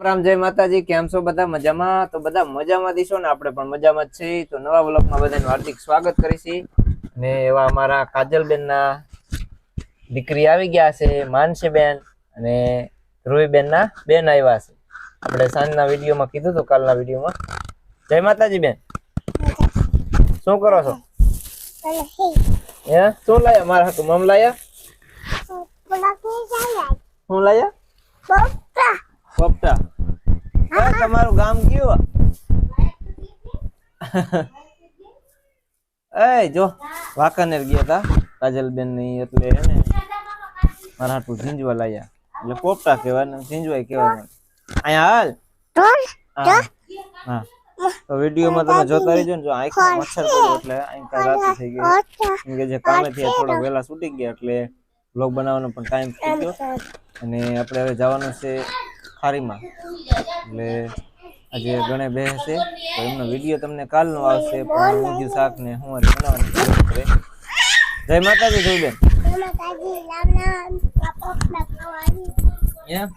રામ જય માતાજી કેમ છો બધા? મજામાં? તો બધા મજામાં દીશો ને? આપણે પણ મજામાં જ છીએ. તો નવા વ્લોગમાં બધાનું હાર્દિક સ્વાગત કરીશી. ને એવા અમારા કાજલબેનના દીકરી આવી ગયા છે માનસીબેન અને ધ્રુવીબેનના બેન આવ્યા છે. આપણે સાંજના વિડીયોમાં કીધું હતું કાલના વિડીયોમાં. જય માતાજી બેન શું કરો છો? હે? શું લાયા? મારા હાથું મમ લાયા? શું લાયા? પોપટા હા તમારું ગામ કયું? એ જો વાંકાનેર ગયા તા કાજલબેનની એટલે એને મારા હાટું ઝીંજવા લાયા. એટલે પોપટા કહેવાય ને ઝીંજવાય કહેવાય અહીંયા હાલ? હા હા. તો વિડીયોમાં તમે જોતા રહેજો ને જો આંખમાં મચ્છર પડ્યો એટલે આંખ રાત થઈ ગઈ કેમ કે જે કામેથી આ થોડો વહેલા છૂટી ગયા એટલે બ્લોગ બનાવવાનો પણ ટાઈમ થઈ ગયો. અને આપણે હવે જવાનું છે ખારીમાં. એટલે આજે ગણે બે છે તો એમનો વીડિયો તમને કાલનો આવશે પણ ઊંધિયું શાક ને હું આજે બનાવવાની કોશિશ કરે. જય માતાજી જોઈબેન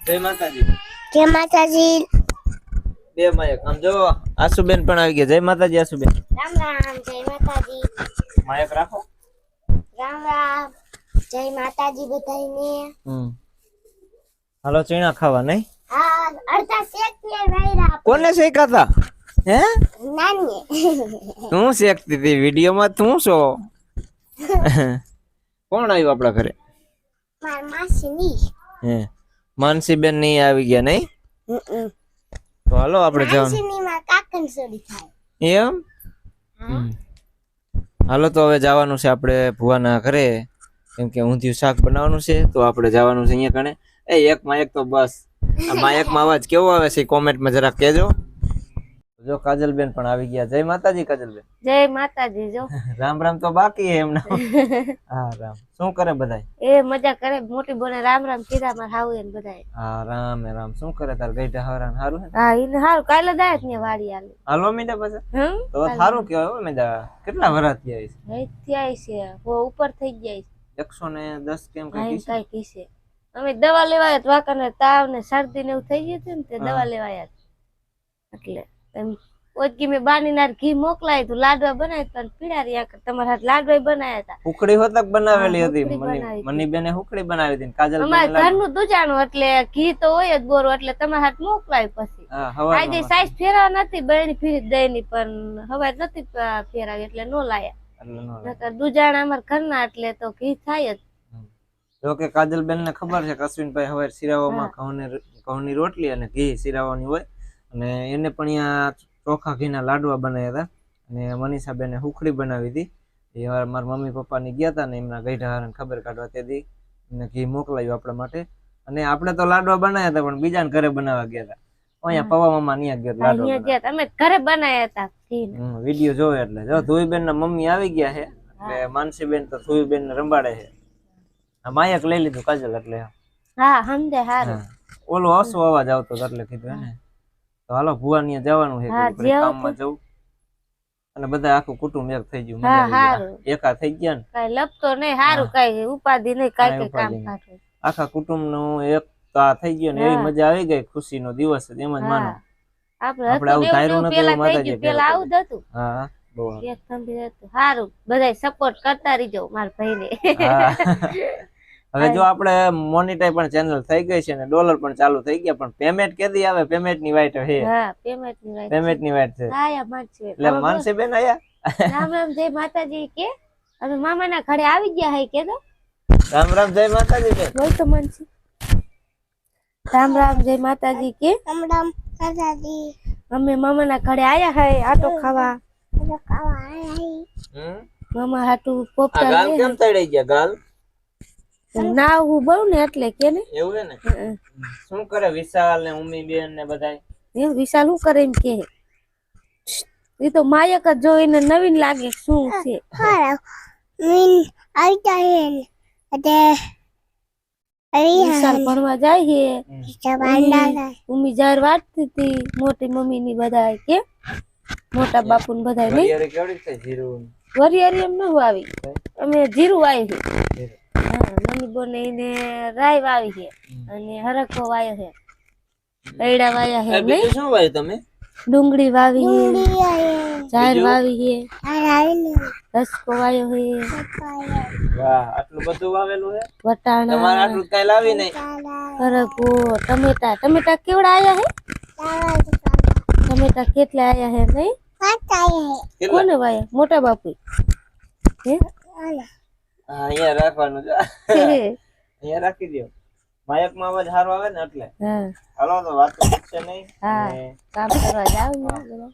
જય માતાજી. જય માતાજી. બે માયક. આમ જો આસુબેન પણ આવી ગયા. જય માતાજી આસુબેન રામ રામ જય માતાજી. માયક રાખો. રામ રામ. જય માતાજી બધાને હમ. હાલો ચીણા ખાવા નહીં? હા અડધા શેક ને વાયરા કોને શેકાતા? હે? નાની તું શેકતી હતી વિડીયોમાં તું છો? કોણ આવ્યું આપણા ઘરે? માર માસી ની. હે માનસીબેન નહીં આવી ગયા નહીં તો હાલો આપણે જવાનું. કાકન સોડી થાય. એમ? હાલો તો હવે જવાનું છે આપણે ભુવાના ઘરે. કેમ કે ઊંધિયું શાક બનાવવાનું છે તો આપણે જવાનું છે અહીંયા કણે એ એકમાં એક તો બસ. આ માં એક અવાજ કેવો આવે છે કોમેન્ટમાં જરા કહેજો. જો કાજલબેન પણ આવી ગયા. જય માતાજી કાજલબેન. જય માતાજી જો. રામ રામ તો બાકી હે એમના. હા રામ. શું કરે બધાય? એ મજા કરે મોટી બોને રામ રામ કીધા માર હાવ એને બધા હા રામ હે રામ. શું કરે તાર ગઈઢા હરાન હારું હે હા ઈને હારું. કાલે દાય ને વાડી આલે હાલો મીડા પછી? હમ? તો સારું કહેવાય હો મીડા. કેટલા વરસ થયા છે હઈ થયા છે બહુ ઉપર થઈ ગયા છે એકસો ને દસ કેમ હા કઈ કીશે અમે દવા લેવાયા હતા ને તાવ ને શરદી ને એવું થઈ ગયું હતું ને તે દવા લેવાયા. એટલે એમ ઓજકી મેં બાની નાર ઘી મોકલાય તું લાડવા બનાવ્યા હતા અને પીડા રહ્યા તમારા હાથ લાડવા બનાવ્યા હતા. હુકડી હોત બનાવેલી હતી મની બેને હુકડી બનાવી હતી કાજલ અમારે બેને. ઘરનું દુજાણું એટલે ઘી તો હોય જ બોરો એટલે તમારા હાથ મોકલાય પછી. આજે સાઈઝ ફેરવા નથી બહેની ફીરી દઈ ની પણ હવે નથી ફેરાવી એટલે નો લાયા. નકર દૂજાણ અમારા ઘરના એટલે તો ઘી થાય જ. જો કે કાજલ બેન ને ખબર છે કે અશ્વિનભાઈ હવે સિરાવામાં ઘઉંને ઘઉંની રોટલી અને ઘી સિરાવાની હોય. અને એને પણ અહીંયા ચોખા ઘીના લાડવા બનાવ્યા હતા. અને મનીષાબેને હુખડી બનાવી હતી. એ મારા મમ્મી પપ્પાની ગયા હતા ને એમના ગઈઢા ખબર કાઢવા તેથી એમને ઘી મોકલાયું આપણા માટે. અને આપણે તો લાડવા બનાવ્યા હતા પણ બીજાને ઘરે બનાવવા ગયા હતા. અહીંયા પવા મામા ન્યા ગયા લાડવા ગયા અમે ઘરે બનાવ્યા હતા વીડિયો જોવે એટલે. જો ધુઈબેન ના મમ્મી આવી ગયા છે એટલે માનસીબેન તો ધુઈબેન ને રંબાડે છે. માયક લઈ લીધું કાજલ એટલે. હા સમજે હારું. ઓલો હસો અવાજ આવતો એટલે કીધું ને તો હાલો ભુવાની જવાનું છે કામમાં જવું. અને બધા આખું કુટુંબ એક થઈ ગયું. એકા થઈ ગયા ને? કઈ લપતો નહીં સારું કઈ ઉપાધિ નહીં કઈ કઈ કામ ઉપાધિ આખા કુટુંબનું એક તા થઈ ગયો ને એવી મજા આવી ગઈ ખુશી નો દિવસ જ એમ જ માનો. આપણે આવું ને ધાર્યું નતું પેલા આવું જ હતું. હા સારું. બધાય સપોર્ટ કરતા રહીજો મારા ભાઈને. હા. હવે જો આપણે મોનિટાઈ પણ ચેનલ થઈ ગઈ છે ને ડોલર પણ ચાલુ થઈ ગયા પણ પેમેન્ટ કેદી આવે? પેમેન્ટની વાઈટ હે. હા પેમેન્ટની વાઈટ પેમેન્ટની વાઈટ છે. હા યા માનસી એટલે માનસી બેન આયા? રામ રામ જય માતાજી કે. અમે મામાના ઘરે આવી ગયા હે કે તો? રામ રામ જય માતાજી બેન. બોલ તો માનસી. રામ રામ જય માતાજી કે. રામ રામ માતાજી. અમે મામાના ઘરે આયા હે આટો ખાવા. આટો ખાવા આયા હમ? મામા હાટુ આ પોપટા ગાલ કેમ તળાઈ ગયા ગાલ? ના હું બહુ ને એટલે કે ને. એવું ને? શું કરે વિશાલ ને ઉમી બેન ને બધા વિશાલ શું કરે એમ કે? એ તો માયક જ જોઈને નવીન લાગે શું છે. હા મીન આઈતા હે અતે અરે વિશાલ ભણવા જાય હે. ઉમી જાર વાટતી હતી. મોટી મમ્મી ની બધા કે? મોટા બાપુ ને બધા નહીં હરિયાળી કેવડી છે જીરું વરિયારી એમ ન આવી. અમે જીરું આવી નાની બોને એને રાય વાવી છે. અને હરખો વાયો છે. એડા વાયા છે નહીં? શું વાવ્યું તમે? ડુંગળી વાવી છે ઝાડ વાવી છે. રસકો વાયો છે. વાહ આટલું બધું વાવેલું છે તમારે આટલું કઈ લાવી નહીં? Ada. ટમેટા. ટમેટા કેવડા આયા છે? ટમેટા કેટલા આયા હે નહીં? કોને વાયા? મોટા બાપુ હે. હા અહીંયા રાખવાનું છે. અહીંયા રાખી દો માયકમાં અવાજ હારો આવે ને એટલે. હાલો તો વાત છે નહીં? હા. કામ કરવા જાવ ને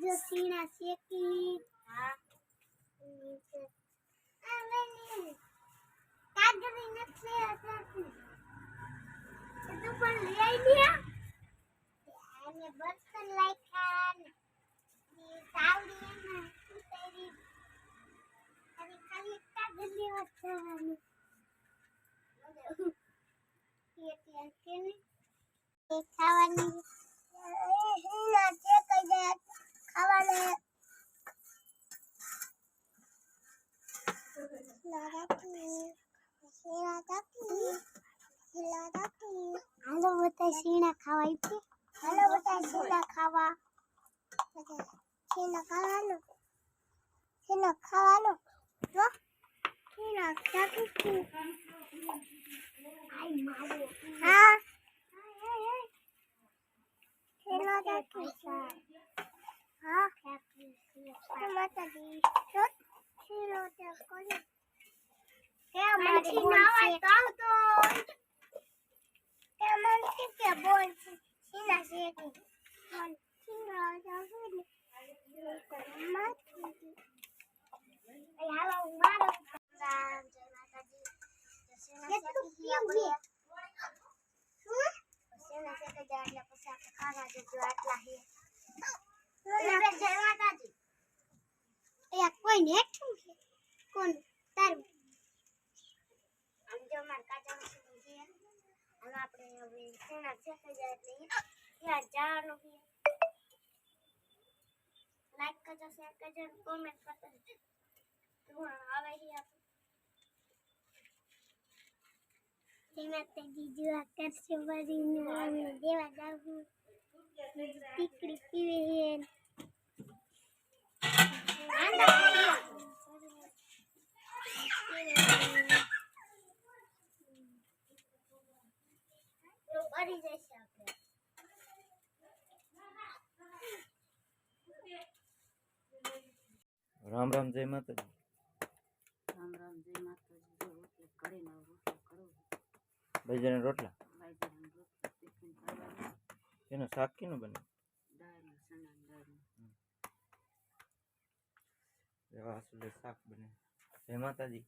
જરા. Ada શેકી. નથી હતી એ તો પણ લઈ આવી અને બર્તન લાખ્યા ને તાવડી એમાં ઉતારી અને ખાલી કાગળી વચાવવાની એટલે કે ખાવાની એ હિના જે કઈ જાય હાલો બધા શીણા ખાવા છે હાલો બધા શીણા ખાવા બધા શીણા ખાવાનું શીણા ખાવાનું જો શીણા ખાતું છું આઈ મારો હા શીણા ખાતું છું હા માતાજી જો શીણો તે કોને કે મારી બોલ તો કે મન કે બોલ સીના છે કે મન સીના જાવ ને. મત એ હાલો મારો રામ જય માતાજી કેટલું કેવું છે શું સીના છે કે જાય એટલે પછી આપણે ખાવા જજો આટલા હે જય માતાજી એ કોઈ ને હેઠું છે કોણ તારું આમ જો માર કાચા મશીન છે આપણે હવે સોના શેકાઈ જાય એટલે ત્યાં જવાનું છે લાઈક કરજો શેર કરજો કોમેન્ટ કરજો તો આવે છે તેમાં તે જીજુઆ કરશે અમે દેવા જાવું ટીકડી પીવે છે તો જશે આપણે રામ રામ જય માતાજી. રામ રામ જય માતાજી. જો રોટલો કરીને રોટલો કરો બજારના રોટલા? બાજરાનો રોટલા ટિફિન એનું શાક કેનું બને? દાળનું ચણાની દાળનું. એવા આસુલે શાક બને. જય માતાજી.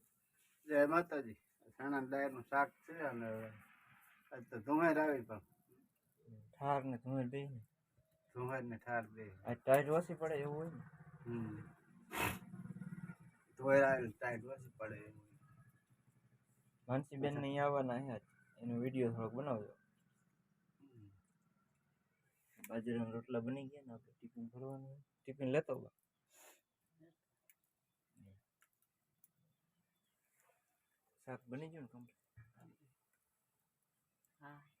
જય માતાજી. ચણા દાળનું શાક છે અને ધુમેર આવી પણ ઠાર ને ધુમેર બે ને ધુમેર ને ઠાર બે આ ટાઈટ ઓછી પડે એવું હોય ને હમ ધુમેર આવેલ ટાઈટ ઓછી પડે એવું. માનસીબેન ને અહીંયા આવવાના હે આજ. એનો વીડિયો થોડોક બનાવજો હમ. બાજરાના રોટલા બની ગયા ને આપણે ટિફિન ભરવાનું હોય. ટિફિન લેતો બા શાક બની ગયું ને complete? હા